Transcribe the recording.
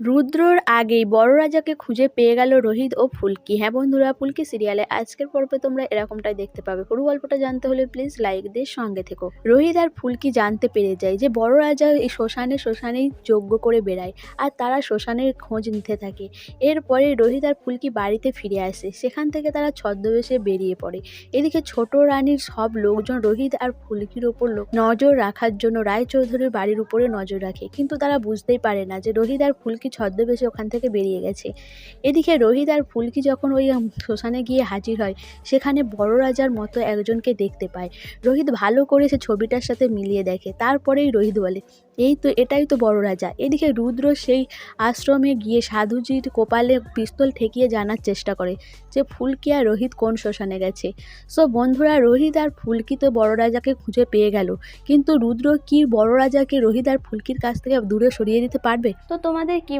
রুদ্রর আগেই বড় রাজাকে খুঁজে পেয়ে গেল রোহিত ও ফুলকি। হ্যাঁ বন্ধুরা, ফুলকি সিরিয়ালে আজকের পর্বে তোমরা এরকমটাই দেখতে পাবে। পুরো গল্পটা জানতে হলে প্লিজ লাইক দিয়ে সঙ্গে থেকো। রোহিত আর ফুলকি জানতে পেরে যায় যে বড় রাজা এই শ্মশানে শ্মশানেই যজ্ঞ করে বেড়ায় আর তারা শ্মশানের খোঁজ নিতে থাকে। এরপরে রোহিত আর ফুলকি বাড়িতে ফিরে আসে। সেখান থেকে তারা ছদ্মবেশে বেরিয়ে পড়ে। এদিকে ছোট রানীর সব লোকজন রোহিত আর ফুলকির ওপর নজর রাখার জন্য রায়চৌধুরীর বাড়ির উপরে নজর রাখে। কিন্তু তারা বুঝতেই পারে না যে রোহিত আর ফুলকি ছদ্মবেশে ওখান থেকে বেরিয়ে গেছে। এদিকে রোহিত আর ফুলকি যখন ওই শ্মশানে গিয়ে হাজির হয়, সেখানে বড় রাজার মতো একজনকে দেখতে পায়। রোহিত ভালো করে সে ছবিটার সাথে মিলিয়ে দেখে, তারপরেই রোহিত বলে, এই তো, এটাই তো বড় রাজা। এদিকে রুদ্র সেই আশ্রমে গিয়ে সাধুজির কোপালে পিস্তল ঠেকিয়ে জানার চেষ্টা করে, যে ফুলকি আর রোহিত কোন শ্মশানে গেছে। সো বন্ধুরা, রোহিত আর ফুলকি তো বড় রাজাকে খুঁজে পেয়ে গেল, কিন্তু রুদ্র কি বড় রাজাকে রোহিত আর ফুলকির কাছ থেকে দূরে সরিয়ে দিতে পারবে? তো তোমাদের কি